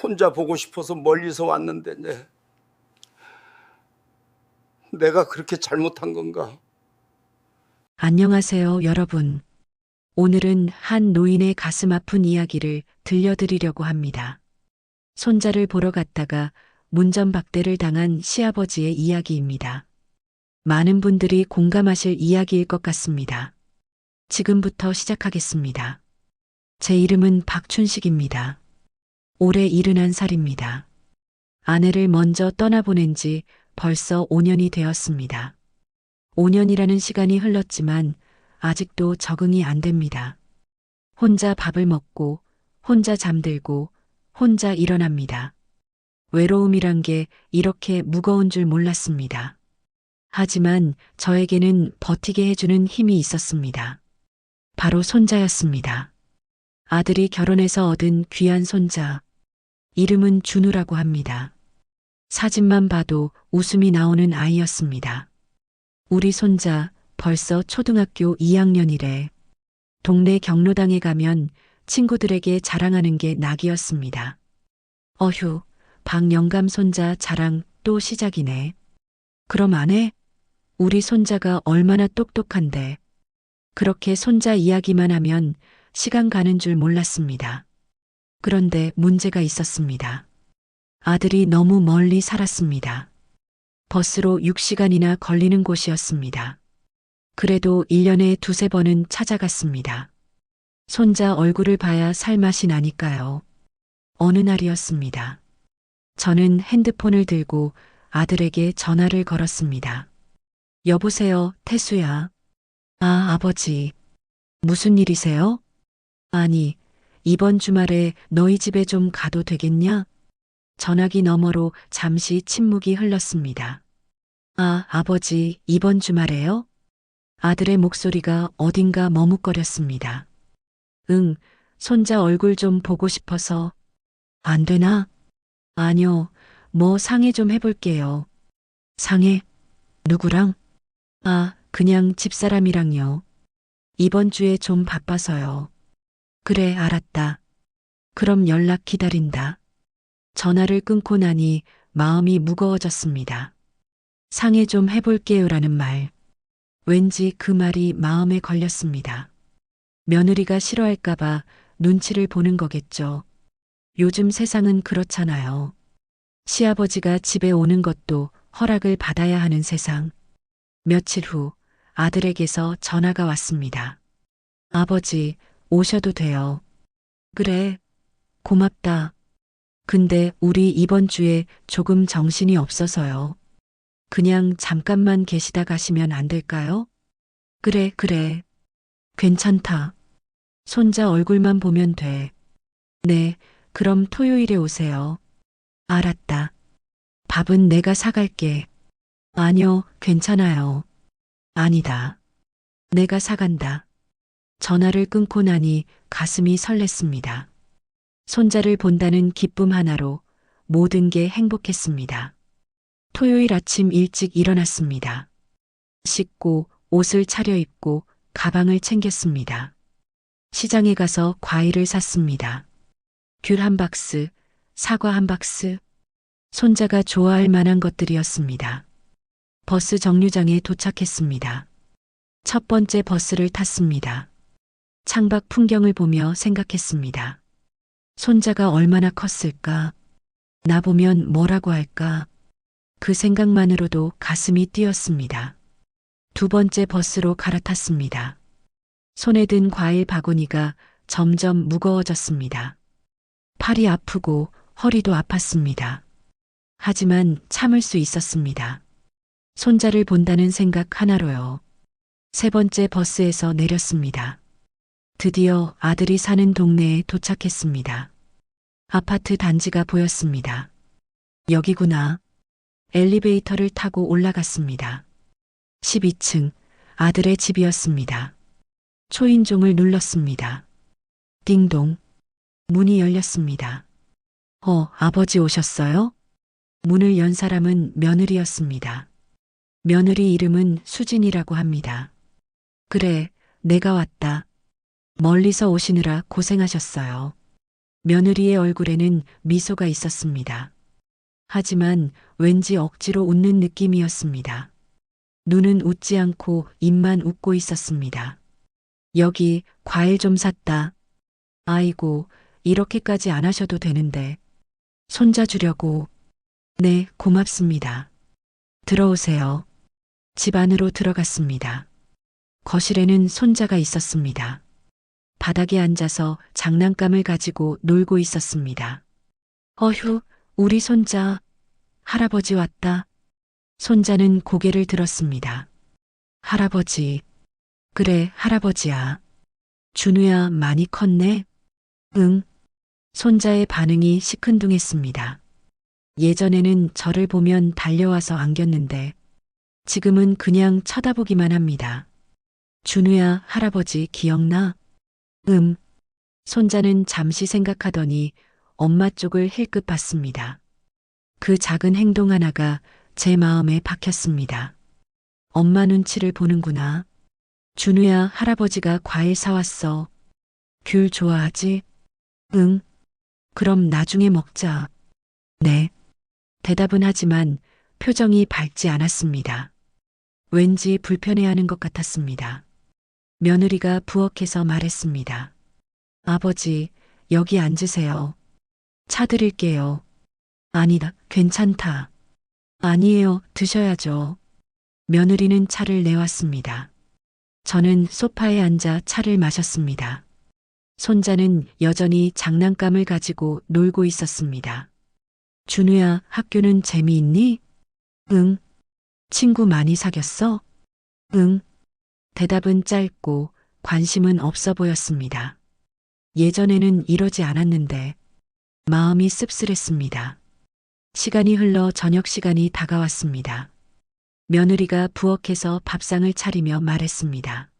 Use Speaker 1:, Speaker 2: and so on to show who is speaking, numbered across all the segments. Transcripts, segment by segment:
Speaker 1: 손자 보고 싶어서 멀리서 왔는데 네. 내가 그렇게 잘못한 건가?
Speaker 2: 안녕하세요, 여러분. 오늘은 한 노인의 가슴 아픈 이야기를 들려드리려고 합니다. 손자를 보러 갔다가 문전박대를 당한 시아버지의 이야기입니다. 많은 분들이 공감하실 이야기일 것 같습니다. 지금부터 시작하겠습니다. 제 이름은 박춘식입니다. 올해 71살입니다. 아내를 먼저 떠나보낸 지 벌써 5년이 되었습니다. 5년이라는 시간이 흘렀지만 아직도 적응이 안 됩니다. 혼자 밥을 먹고, 혼자 잠들고, 혼자 일어납니다. 외로움이란 게 이렇게 무거운 줄 몰랐습니다. 하지만 저에게는 버티게 해주는 힘이 있었습니다. 바로 손자였습니다. 아들이 결혼해서 얻은 귀한 손자. 이름은 준우라고 합니다. 사진만 봐도 웃음이 나오는 아이였습니다. 우리 손자 벌써 초등학교 2학년이래. 동네 경로당에 가면 친구들에게 자랑하는 게 낙이었습니다. 어휴, 박영감 손자 자랑 또 시작이네. 그럼 안 해? 우리 손자가 얼마나 똑똑한데. 그렇게 손자 이야기만 하면 시간 가는 줄 몰랐습니다. 그런데 문제가 있었습니다. 아들이 너무 멀리 살았습니다. 버스로 6시간이나 걸리는 곳이었습니다. 그래도 1년에 두세 번은 찾아갔습니다. 손자 얼굴을 봐야 살맛이 나니까요. 어느 날이었습니다. 저는 핸드폰을 들고 아들에게 전화를 걸었습니다. 여보세요, 태수야. 아, 아버지. 무슨 일이세요? 아니, 이번 주말에 너희 집에 좀 가도 되겠냐? 전화기 너머로 잠시 침묵이 흘렀습니다. 아, 아버지, 이번 주말에요? 아들의 목소리가 어딘가 머뭇거렸습니다. 응, 손자 얼굴 좀 보고 싶어서. 안 되나? 아니요, 뭐 상의 좀 해볼게요. 상의? 누구랑? 아, 그냥 집사람이랑요. 이번 주에 좀 바빠서요. 그래, 알았다. 그럼 연락 기다린다. 전화를 끊고 나니 마음이 무거워졌습니다. 상해 좀 해볼게요라는 말. 왠지 그 말이 마음에 걸렸습니다. 며느리가 싫어할까봐 눈치를 보는 거겠죠. 요즘 세상은 그렇잖아요. 시아버지가 집에 오는 것도 허락을 받아야 하는 세상. 며칠 후 아들에게서 전화가 왔습니다. 아버지, 오셔도 돼요. 그래, 고맙다. 근데 우리 이번 주에 조금 정신이 없어서요. 그냥 잠깐만 계시다 가시면 안 될까요? 그래, 그래. 괜찮다. 손자 얼굴만 보면 돼. 네, 그럼 토요일에 오세요. 알았다. 밥은 내가 사갈게. 아니요, 괜찮아요. 아니다. 내가 사간다. 전화를 끊고 나니 가슴이 설렜습니다. 손자를 본다는 기쁨 하나로 모든 게 행복했습니다. 토요일 아침 일찍 일어났습니다. 씻고 옷을 차려입고 가방을 챙겼습니다. 시장에 가서 과일을 샀습니다. 귤 한 박스, 사과 한 박스, 손자가 좋아할 만한 것들이었습니다. 버스 정류장에 도착했습니다. 첫 번째 버스를 탔습니다. 창밖 풍경을 보며 생각했습니다. 손자가 얼마나 컸을까? 나 보면 뭐라고 할까? 그 생각만으로도 가슴이 뛰었습니다. 두 번째 버스로 갈아탔습니다. 손에 든 과일 바구니가 점점 무거워졌습니다. 팔이 아프고 허리도 아팠습니다. 하지만 참을 수 있었습니다. 손자를 본다는 생각 하나로요. 세 번째 버스에서 내렸습니다. 드디어 아들이 사는 동네에 도착했습니다. 아파트 단지가 보였습니다. 여기구나. 엘리베이터를 타고 올라갔습니다. 12층 아들의 집이었습니다. 초인종을 눌렀습니다. 띵동. 문이 열렸습니다. 어, 아버지 오셨어요? 문을 연 사람은 며느리였습니다. 며느리 이름은 수진이라고 합니다. 그래, 내가 왔다. 멀리서 오시느라 고생하셨어요. 며느리의 얼굴에는 미소가 있었습니다. 하지만 왠지 억지로 웃는 느낌이었습니다. 눈은 웃지 않고 입만 웃고 있었습니다. 여기 과일 좀 샀다. 아이고, 이렇게까지 안 하셔도 되는데. 손자 주려고. 네, 고맙습니다. 들어오세요. 집 안으로 들어갔습니다. 거실에는 손자가 있었습니다. 바닥에 앉아서 장난감을 가지고 놀고 있었습니다. 어휴, 우리 손자. 할아버지 왔다. 손자는 고개를 들었습니다. 할아버지. 그래, 할아버지야. 준우야, 많이 컸네? 응. 손자의 반응이 시큰둥했습니다. 예전에는 저를 보면 달려와서 안겼는데, 지금은 그냥 쳐다보기만 합니다. 준우야, 할아버지 기억나? 음. 손자는 잠시 생각하더니 엄마 쪽을 힐끗 봤습니다. 그 작은 행동 하나가 제 마음에 박혔습니다. 엄마 눈치를 보는구나. 준우야, 할아버지가 과일 사왔어. 귤 좋아하지? 응. 그럼 나중에 먹자. 네. 대답은 하지만 표정이 밝지 않았습니다. 왠지 불편해하는 것 같았습니다. 며느리가 부엌에서 말했습니다. 아버지, 여기 앉으세요. 차 드릴게요. 아니다, 괜찮다. 아니에요, 드셔야죠. 며느리는 차를 내왔습니다. 저는 소파에 앉아 차를 마셨습니다. 손자는 여전히 장난감을 가지고 놀고 있었습니다. 준우야, 학교는 재미있니? 응. 친구 많이 사귀었어? 응. 대답은 짧고 관심은 없어 보였습니다. 예전에는 이러지 않았는데 마음이 씁쓸했습니다. 시간이 흘러 저녁 시간이 다가왔습니다. 며느리가 부엌에서 밥상을 차리며 말했습니다.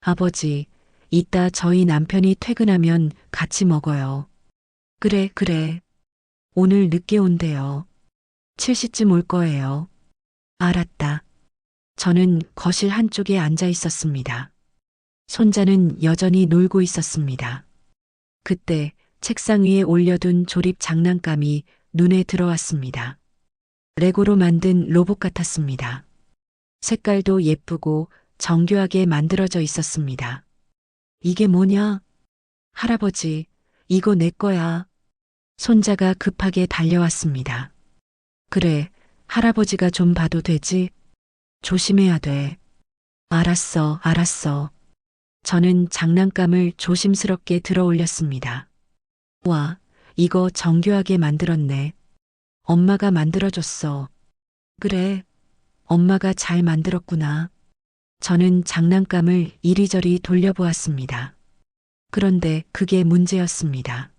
Speaker 2: 아버지, 이따 저희 남편이 퇴근하면 같이 먹어요. 그래, 그래. 오늘 늦게 온대요. 7시쯤 올 거예요. 알았다. 저는 거실 한쪽에 앉아 있었습니다. 손자는 여전히 놀고 있었습니다. 그때 책상 위에 올려둔 조립 장난감이 눈에 들어왔습니다. 레고로 만든 로봇 같았습니다. 색깔도 예쁘고 정교하게 만들어져 있었습니다. 이게 뭐냐? 할아버지, 이거 내 거야. 손자가 급하게 달려왔습니다. 그래, 할아버지가 좀 봐도 되지? 조심해야 돼. 알았어, 알았어. 저는 장난감을 조심스럽게 들어 올렸습니다. 와, 이거 정교하게 만들었네. 엄마가 만들어줬어. 그래, 엄마가 잘 만들었구나. 저는 장난감을 이리저리 돌려보았습니다. 그런데 그게 문제였습니다.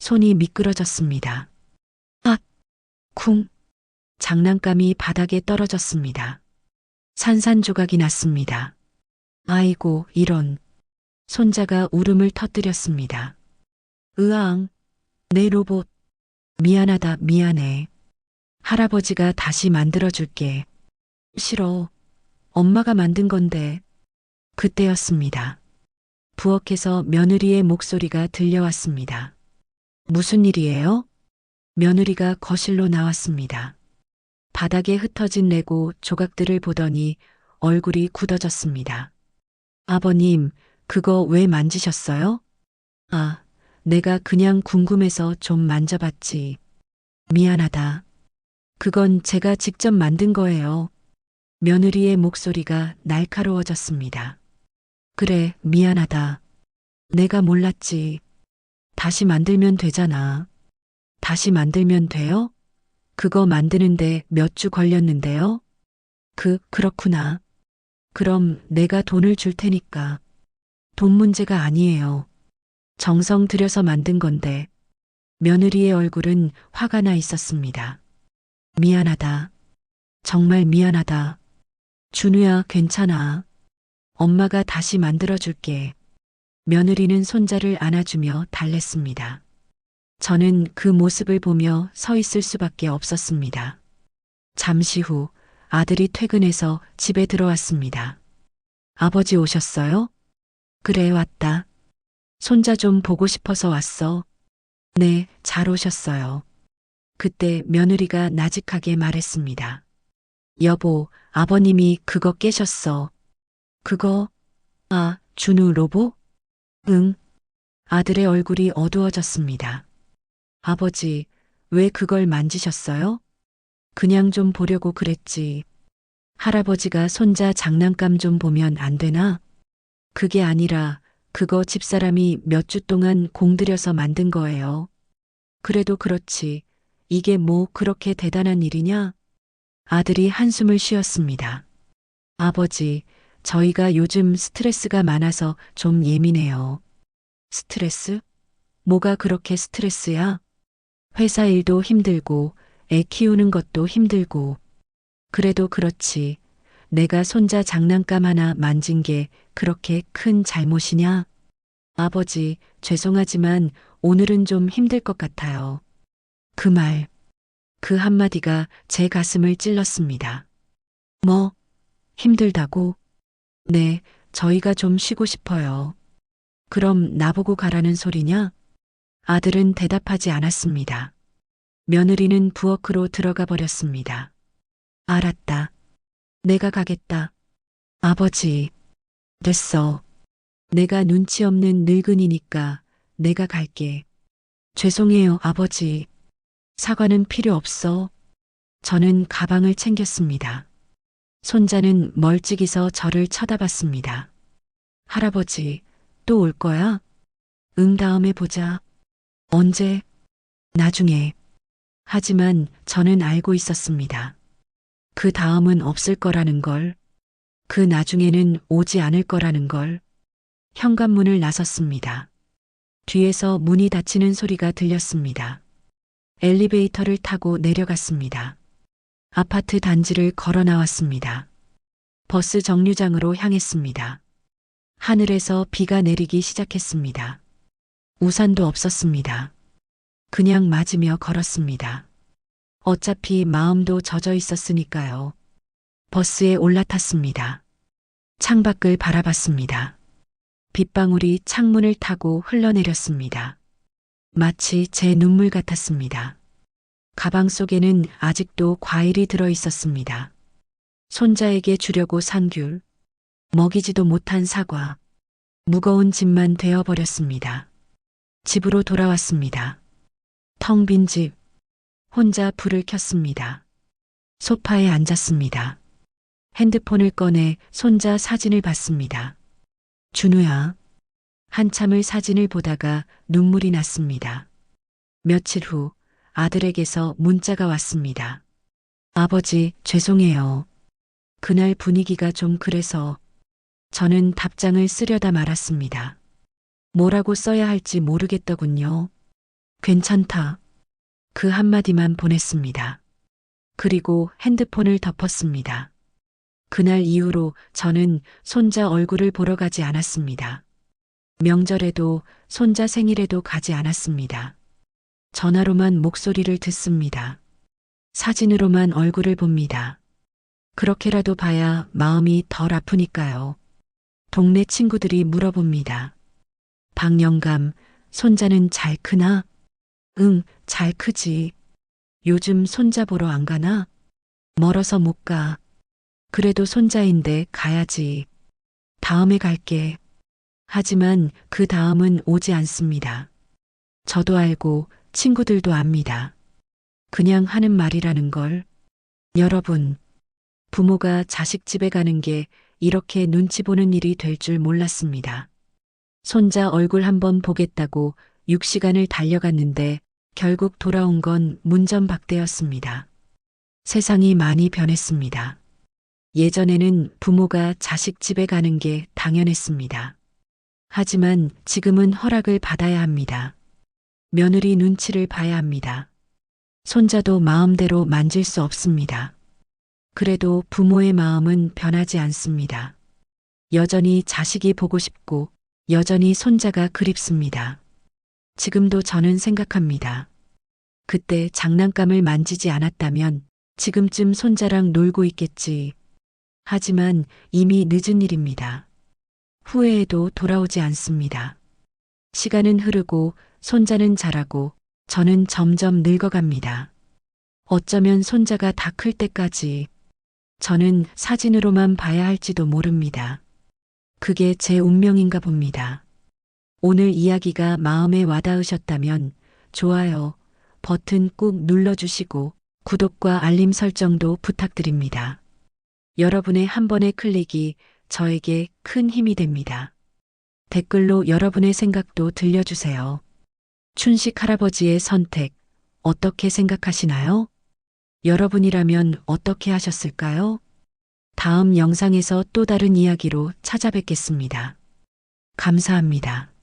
Speaker 2: 손이 미끄러졌습니다. 아, 쿵. 장난감이 바닥에 떨어졌습니다. 산산조각이 났습니다. 아이고, 이런. 손자가 울음을 터뜨렸습니다. 으앙, 내 로봇. 미안하다, 미안해. 할아버지가 다시 만들어줄게. 싫어. 엄마가 만든 건데. 그때였습니다. 부엌에서 며느리의 목소리가 들려왔습니다. 무슨 일이에요? 며느리가 거실로 나왔습니다. 바닥에 흩어진 레고 조각들을 보더니 얼굴이 굳어졌습니다. 아버님, 그거 왜 만지셨어요? 아, 내가 그냥 궁금해서 좀 만져봤지. 미안하다. 그건 제가 직접 만든 거예요. 며느리의 목소리가 날카로워졌습니다. 그래, 미안하다. 내가 몰랐지. 다시 만들면 되잖아. 다시 만들면 돼요? 그거 만드는데 몇 주 걸렸는데요? 그, 그렇구나. 그럼 내가 돈을 줄 테니까. 돈 문제가 아니에요. 정성 들여서 만든 건데. 며느리의 얼굴은 화가 나 있었습니다. 미안하다. 정말 미안하다. 준우야, 괜찮아. 엄마가 다시 만들어줄게. 며느리는 손자를 안아주며 달랬습니다. 저는 그 모습을 보며 서 있을 수밖에 없었습니다. 잠시 후 아들이 퇴근해서 집에 들어왔습니다. 아버지 오셨어요? 그래, 왔다. 손자 좀 보고 싶어서 왔어. 네, 잘 오셨어요. 그때 며느리가 나직하게 말했습니다. 여보, 아버님이 그거 깨셨어. 그거? 아, 준우 로보? 응. 아들의 얼굴이 어두워졌습니다. 아버지, 왜 그걸 만지셨어요? 그냥 좀 보려고 그랬지. 할아버지가 손자 장난감 좀 보면 안 되나? 그게 아니라 그거 집사람이 몇 주 동안 공들여서 만든 거예요. 그래도 그렇지. 이게 뭐 그렇게 대단한 일이냐? 아들이 한숨을 쉬었습니다. 아버지, 저희가 요즘 스트레스가 많아서 좀 예민해요. 스트레스? 뭐가 그렇게 스트레스야? 회사 일도 힘들고, 애 키우는 것도 힘들고. 그래도 그렇지. 내가 손자 장난감 하나 만진 게 그렇게 큰 잘못이냐? 아버지, 죄송하지만 오늘은 좀 힘들 것 같아요. 그 말, 그 한마디가 제 가슴을 찔렀습니다. 뭐, 힘들다고? 네, 저희가 좀 쉬고 싶어요. 그럼 나보고 가라는 소리냐? 아들은 대답하지 않았습니다. 며느리는 부엌으로 들어가 버렸습니다. 알았다. 내가 가겠다. 아버지, 됐어. 내가 눈치 없는 늙은이니까 내가 갈게. 죄송해요, 아버지. 사과는 필요 없어. 저는 가방을 챙겼습니다. 손자는 멀찍이서 저를 쳐다봤습니다. 할아버지, 또 올 거야? 응, 다음에 보자. 언제? 나중에. 하지만 저는 알고 있었습니다. 그 다음은 없을 거라는 걸. 그 나중에는 오지 않을 거라는 걸. 현관문을 나섰습니다. 뒤에서 문이 닫히는 소리가 들렸습니다. 엘리베이터를 타고 내려갔습니다. 아파트 단지를 걸어 나왔습니다. 버스 정류장으로 향했습니다. 하늘에서 비가 내리기 시작했습니다. 우산도 없었습니다. 그냥 맞으며 걸었습니다. 어차피 마음도 젖어 있었으니까요. 버스에 올라탔습니다. 창밖을 바라봤습니다. 빗방울이 창문을 타고 흘러내렸습니다. 마치 제 눈물 같았습니다. 가방 속에는 아직도 과일이 들어 있었습니다. 손자에게 주려고 산 귤, 먹이지도 못한 사과, 무거운 짐만 되어버렸습니다. 집으로 돌아왔습니다. 텅 빈 집, 혼자 불을 켰습니다. 소파에 앉았습니다. 핸드폰을 꺼내 손자 사진을 봤습니다. 준우야. 한참을 사진을 보다가 눈물이 났습니다. 며칠 후 아들에게서 문자가 왔습니다. 아버지, 죄송해요. 그날 분위기가 좀 그래서 저는 답장을 쓰려다 말았습니다. 뭐라고 써야 할지 모르겠더군요. 괜찮다. 그 한마디만 보냈습니다. 그리고 핸드폰을 덮었습니다. 그날 이후로 저는 손자 얼굴을 보러 가지 않았습니다. 명절에도 손자 생일에도 가지 않았습니다. 전화로만 목소리를 듣습니다. 사진으로만 얼굴을 봅니다. 그렇게라도 봐야 마음이 덜 아프니까요. 동네 친구들이 물어봅니다. 박영감, 손자는 잘 크나? 응, 잘 크지. 요즘 손자 보러 안 가나? 멀어서 못 가. 그래도 손자인데 가야지. 다음에 갈게. 하지만 그 다음은 오지 않습니다. 저도 알고 친구들도 압니다. 그냥 하는 말이라는 걸. 여러분, 부모가 자식 집에 가는 게 이렇게 눈치 보는 일이 될 줄 몰랐습니다. 손자 얼굴 한번 보겠다고 6시간을 달려갔는데 결국 돌아온 건 문전박대였습니다. 세상이 많이 변했습니다. 예전에는 부모가 자식 집에 가는 게 당연했습니다. 하지만 지금은 허락을 받아야 합니다. 며느리 눈치를 봐야 합니다. 손자도 마음대로 만질 수 없습니다. 그래도 부모의 마음은 변하지 않습니다. 여전히 자식이 보고 싶고 여전히 손자가 그립습니다. 지금도 저는 생각합니다. 그때 장난감을 만지지 않았다면 지금쯤 손자랑 놀고 있겠지. 하지만 이미 늦은 일입니다. 후회해도 돌아오지 않습니다. 시간은 흐르고 손자는 자라고 저는 점점 늙어갑니다. 어쩌면 손자가 다 클 때까지 저는 사진으로만 봐야 할지도 모릅니다. 그게 제 운명인가 봅니다. 오늘 이야기가 마음에 와닿으셨다면 좋아요 버튼 꾹 눌러주시고 구독과 알림 설정도 부탁드립니다. 여러분의 한 번의 클릭이 저에게 큰 힘이 됩니다. 댓글로 여러분의 생각도 들려주세요. 춘식 할아버지의 선택 어떻게 생각하시나요? 여러분이라면 어떻게 하셨을까요? 다음 영상에서 또 다른 이야기로 찾아뵙겠습니다. 감사합니다.